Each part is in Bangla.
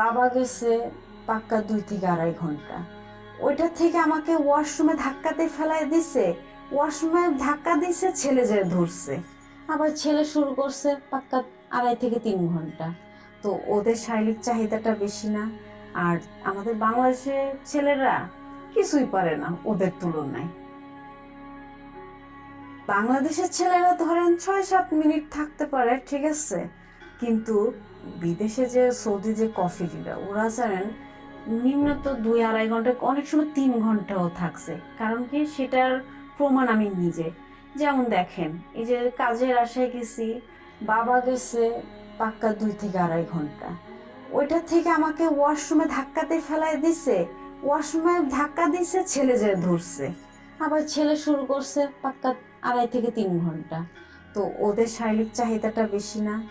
বাবা গেছে পাক্কা দুই থেকে আড়াই ঘণ্টা। ওইটা থেকে আমাকে ওয়াশরুমে ধাক্কাতে ফেলায় দিছে। ওয়াশরুমে ধাক্কা দিছে, ছেলে যে ধরছে। আবার ছেলে শুরু করছে পাক্কা আড়াই থেকে তিন ঘণ্টা। তো ওদের শারীরিক চাহিদাটা বেশি না। আর আমাদের বাংলাদেশের ছেলেরা কিছুই পারে না ওদের তুলনায়। বাংলাদেশের ছেলেরা ধরেন ছয় সাত মিনিট থাকতে পারে, ঠিক আছে? কিন্তু বিদেশে যে সৌদি যে কফি ডিলার ওরা জানেন নিম্নত দুই আড়াই ঘণ্টা, অনেক সময় তিন ঘন্টাও থাকছে। কারণ কি? সেটার প্রমাণ আমি নিজে। যেমন দেখেন, এই যে কাজের আশায় গেছি, বাবা গেছে পাক্কা দুই থেকে আড়াই ঘণ্টা। ওইটা থেকে আমাকে ওয়াশরুমে ধাক্কাতে ফেলায় দিছে। ওয়াশরুমে ধাক্কা দিছে, ছেলে যে ধরছে। আবার ছেলে শুরু করছে পাক্কা আড়াই থেকে তিন ঘণ্টা। তো ওদের শারীরিক চাহিদাটা বেশি না।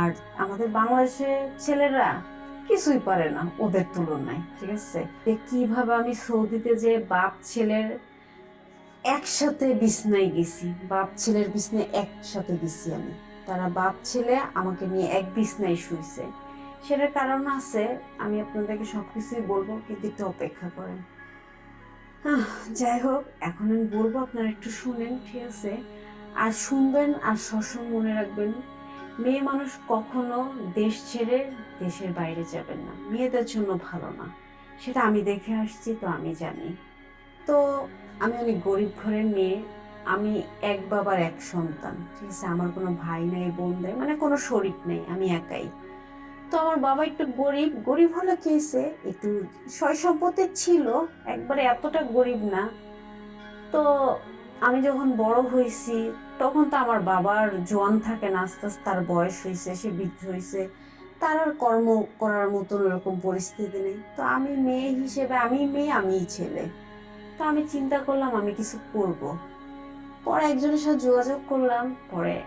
আর আমাদের বাংলাদেশের ছেলেরা কিছুই পারে না ওদের তুলনায়, ঠিক আছে? কীভাবে আমি সৌদিতে যে বাপ ছেলের একসাথে বিছনায় গেছি, বাপ ছেলের বিছনায় একসাথে গেছি আমি। তারা বাপ ছেলে আমাকে নিয়ে এক বিছনায় শুইছে। সেটার কারণ আছে, আমি আপনাদেরকে সবকিছুই বলব, কিন্তু একটু অপেক্ষা করেন। যাই হোক, এখন আমি বলব, আপনারা একটু শুনেন, ঠিক আছে? আর শুনবেন আর সবসময় মনে রাখবেন মেয়ে মানুষ কখনো দেশ ছেড়ে দেশের বাইরে যাবেন না। মেয়েদের জন্য ভালো না। সেটা আমি দেখে আসছি, তো আমি জানি। তো আমি অনেক গরিব ঘরের মেয়ে। আমি এক বাবার এক সন্তান। ঠিক আছে, আমার কোনো ভাই নেই, বোন নেই মানে কোনো শরিক নেই, আমি একাই। তো আমার বাবা একটু গরিব। গরিব হলে কি হয়েছে? একটু সয় সম্পত্তি ছিল, একবারে এতটা গরিব না। তো আমি যখন বড় হয়েছি তখন তো আমার বাবার জোয়ান থাকে না, আস্তে আস্তে তার বয়স হয়েছে সে বৃদ্ধ হয়েছে তার আর কর্ম করার মতন ওরকম পরিস্থিতি নেই। তো আমি মেয়ে হিসেবে, আমি মেয়ে আমিই ছেলে। তো আমি চিন্তা করলাম, আমি কিছু করব। পরে একজনের সাথে যোগাযোগ করলাম, পরে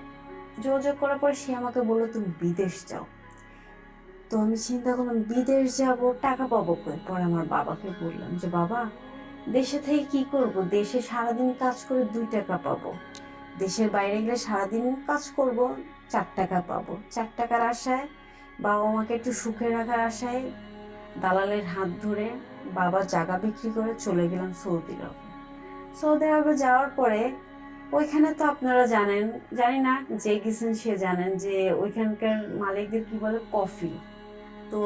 যোগাযোগ করার পরে সে আমাকে বলল, তুমি বিদেশ যাও। তো আমি চিন্তা করলাম, বিদেশ যাব, টাকা পাবো পরে আমার বাবাকে বললাম যে, বাবা দেশে থেকে কি করব? দেশে সারাদিন কাজ করে দুই টাকা পাবো। দেশের বাইরে গেলে সারাদিন কাজ করব, চার টাকা পাবো। চার টাকার আশায় বাবা মাকে একটু সুখে রাখার আশায় দালালের হাত ধরে বাবা জায়গা বিক্রি করে চলে গেলাম সৌদি আরবে। সৌদি আরবে যাওয়ার পরে ওইখানে তো আপনারা জানেন, জানি না, যে গেছেন সে জানেন যে ওইখানকার মালিকদের কি বলে, কফি। তো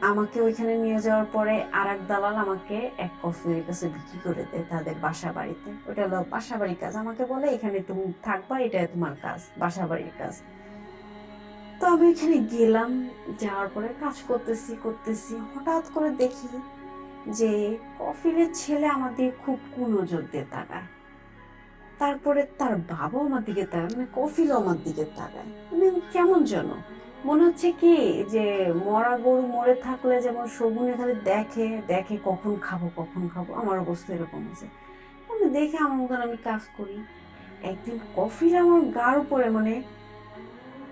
আমাকে ওইখানে নিয়ে যাওয়ার পরে আর এক দালাল আমাকে এক কফির কাছে বিক্রি করে দেয় তাদের বাসা বাড়িতে। ওটা হলো বাসা বাড়ির কাজ। আমাকে বলে, এখানে তুমি থাকবা, এটা তোমার কাজ, বাসা বাড়ির কাজ। তো আমি এখানে গেলাম, যাওয়ার পরে কাজ করতেছি করতেছি। হঠাৎ করে দেখি যে কফিলের ছেলে আমাদের খুব কুনজর দিয়ে তাকায়। তারপরে তার বাবাও আমার দিকে তাকায় মানে কফিলও আমার দিকে তাকায়। মানে কেমন যেন। মনে হচ্ছে কি যে মরা গরু মরে থাকলে যেমন শগুনে খালি দেখে দেখে কখন খাব কখন খাব, আমার অবস্থা এরকম আছে আমি দেখে আমার মতন আমি কাজ করি। একদিন কফির আমার গার উপরে মানে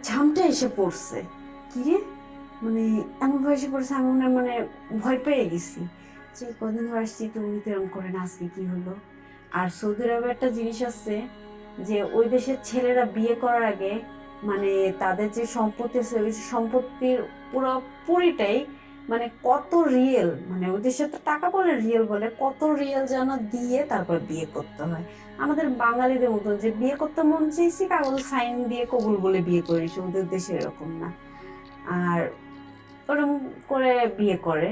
ঝামটা এসে পড়ছে। কি রে? মানে এমন এসে পড়ছে, আমি মনে মানে ভয় পেয়ে গেছি। যে কদিন ধরে আসছি তো উনি তো এরকম করে না, আজকে কি হলো? আর সৌদি আরবে একটা জিনিস আছে যে ওই দেশের ছেলেরা বিয়ে করার আগে মানে তাদের যে সম্পত্তি আছে, ওই সম্পত্তির পুরোপুরিটাই মানে কত রিয়েল মানে দেশে তো টাকা বলে রিয়েল বলে, কত রিয়েল যেন দিয়ে তারপর বিয়ে করতে হয়। আমাদের বাঙালিদের মতন যে বিয়ে করতে মন চেয়েছি কাগজ সাইন দিয়ে কবুল বলে বিয়ে করেছি ওদের দেশে এরকম না। আর ওরকম করে বিয়ে করে,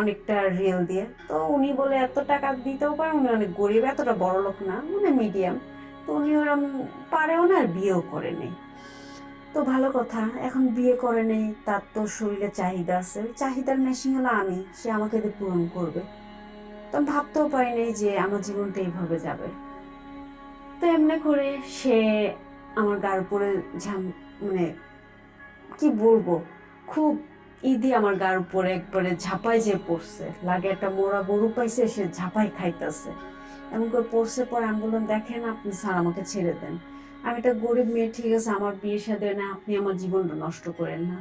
অনেকটা রিয়েল দিয়ে। তো উনি বলে এত টাকা দিতেও পারে, উনি অনেক গরিব, এতটা বড় লোক না মানে মিডিয়াম তো উনি ওরম পারেও না আর বিয়েও করে নেই। তো ভালো কথা, এখন বিয়ে করে নেই, তার তো শরীরে চাহিদা আছে। ওই চাহিদার মেশিন হলো আমি, সে আমাকে দিয়ে পূরণ করবে। তো আমি ভাবতেও পারিনি যে আমার জীবনটা এইভাবে যাবে। তো এমনি করে সে আমার গার উপরে ঝাম মানে কি বলব, খুব ঈদি আমার গার উপরে একবারে ঝাপাই যে পড়ছে। লাগে একটা মোড়া গরু পাইছে, সে ঝাপাই খাইতেছে। এমন করে পড়ছে, পরে আমি বললাম দেখেন, আপনি স্যার আমাকে ছেড়ে দেন। আমি একটা গরিব মেয়ে, ঠিক আছে, আমার বিয়ে সাথে না আপনি আমার জীবনটা নষ্ট করেন না।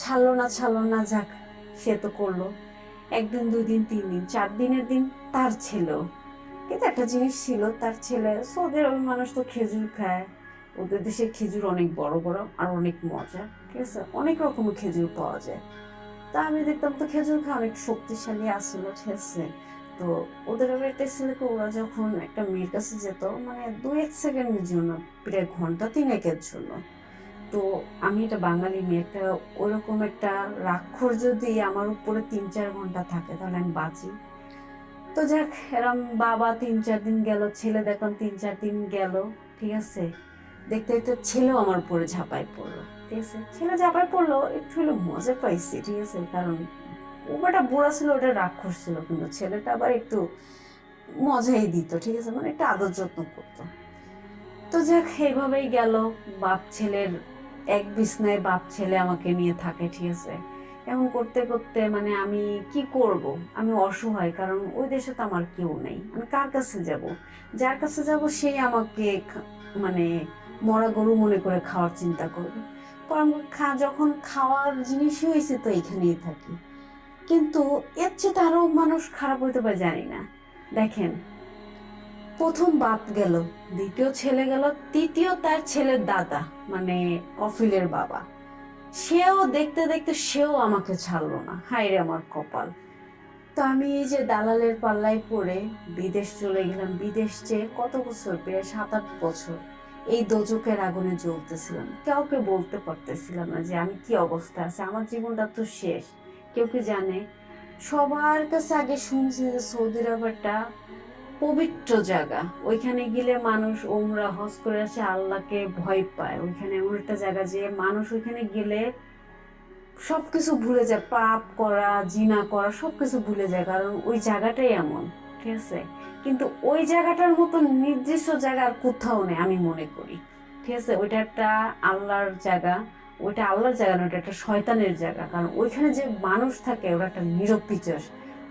ছাড়লো না ছাড়লো না, যাক, সে তো করল। একদিন দুই দিন তিন দিন চার দিনের দিন তার ছেলেও। কিন্তু একটা জিনিস ছিল, তার ছেলে সৌদি আরবের মানুষ তো খেজুর খায়। ওদের দেশে খেজুর অনেক বড় বড় আর অনেক মজা, ঠিক আছে, অনেক রকমের খেজুর পাওয়া যায়। তা আমি দেখতাম তো খেজুর খা অনেক শক্তিশালী আসলো, ঠিক আছে। তো ওদের বাড়িতে ছিল কি ওরা যখন একটা মেয়ের কাছে যেত মানে দু এক সেকেন্ডের জন্য, প্রায় ঘণ্টা তিনেকের জন্য। তো আমি এটা বাঙালি মেয়ে, একটা ওরকম একটা রাক্ষর যদি আমার উপরে তিন চার ঘণ্টা থাকে, তাহলে আমি বাঁচি। তো যাক, এরম বাবা তিন চার দিন গেল, ছেলে দেখলাম তিন চার দিন গেল, ঠিক আছে? দেখতে দেখতে ছেলেও আমার উপরে ঝাঁপাই পড়ল, ঠিক আছে? ছেলে ঝাঁপাই পড়ল, একটু হলো মজা পাইছি, ঠিক আছে? কারণ ওটা বুড়া ছিল, ওটা রাক্ষস ছিল কিন্তু ছেলেটা আবার একটু মজাই দিত, ঠিক আছে? মানে একটা আদর যত্ন করতো। তো যাক, এইভাবেই গেল। বাপ ছেলের এক বিছনায় বাপ ছেলে আমাকে নিয়ে থাকে, ঠিক আছে? এমন করতে করতে মানে আমি কি করব? আমি অসহায়, কারণ ওই দেশে তো আমার কেউ নেই। আমি কার কাছে যাব? যার কাছে যাব, সেই আমাকে মানে মরা গরু মনে করে খাওয়ার চিন্তা করবে। খা, যখন খাওয়ার জিনিসই হয়েছে, তো এখানেই থাকি। কিন্তু এর চেয়ে আরও মানুষ খারাপ হইতে পারে, জানি না। দেখেন, প্রথম বাপ গেল, দ্বিতীয় ছেলে গেল, তৃতীয় তার ছেলের দাদা মানে কফিলের বাবা। সেও দেখতে দেখতে সেও আমাকে ছাড়লো না। হায় রে আমার কপাল। তো আমি এই যে দালালের পাল্লায় পড়ে বিদেশ চলে গেলাম, বিদেশ যে কত বছর? প্রায় সাত আট বছর। এই দোজকের আগুনে জ্বলতেছিলাম। কাউকে বলতে পারতেছিলাম না যে আমি কি অবস্থা আছে। আমার জীবনটা তো শেষ। কেউ কি জানে? সবার কাছে আগে শুনছি যে সৌদি আরবটা পবিত্র জায়গা। ওইখানে গেলে মানুষ ওমরা হজ করে আসে, আল্লাহকে ভয় পায়। ওইখানে এমন একটা জায়গা যে মানুষ ওইখানে গেলে সবকিছু ভুলে যায়। পাপ করা, জিনা করা, সবকিছু ভুলে যায়। কারণ ওই জায়গাটাই এমন, ঠিক আছে? কিন্তু ওই জায়গাটার মতো নির্দিষ্ট জায়গা আর কোথাও নেই, আমি মনে করি। ঠিক আছে? ওইটা একটা আল্লাহর জায়গা। ওইটা আল্লাহর জায়গা না ওটা একটা শয়তানের জায়গা। কারণ ওইখানে যে মানুষ থাকে, ওরা একটা নিরপিচাস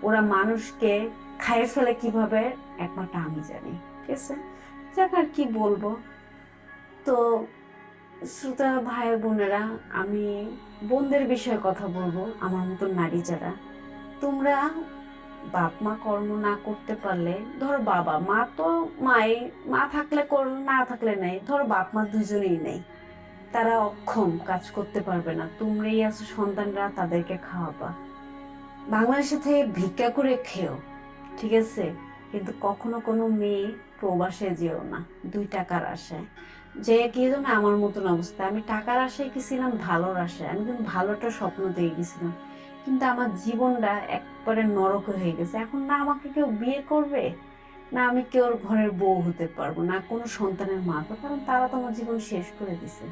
ওরা মানুষকে খাইয়ে ফেলে কীভাবে, একমাত্র আমি জানি। ঠিক আছে? যাক আর কি বলব। তো শ্রোতা ভাই বোনেরা, আমি বোনদের বিষয়ে কথা বলব, আমার মতো নারী যারা। তোমরা বাপ মা কর্ম না করতে পারলে, ধর বাবা মা তো মাই, মা থাকলে কর, না থাকলে নেই, ধর বাপ মা দুজনেই নেই। তারা অক্ষম, কাজ করতে পারবে না। তোমরাই আছো সন্তানরা, তাদেরকে খাওয়াবা। বাংলাদেশে থেকে ভিক্ষা করে খেও, ঠিক আছে? কিন্তু কখনো কোনো মেয়ে প্রবাসে যেও না, দুই টাকার আশায়। যে কি জন্য আমার মতন অবস্থা। আমি টাকার আশায় গেছিলাম, ভালোর আশায়। আমি কিন্তু ভালোটা স্বপ্ন দিয়ে গেছিলাম। কিন্তু আমার জীবনটা একবারে নরক হয়ে গেছে। এখন না আমাকে কেউ বিয়ে করবে? না আমি কেউ ঘরের বউ হতে পারব, না কোনো সন্তানের মা। কারণ তারা তো আমার জীবন শেষ করে দিছে।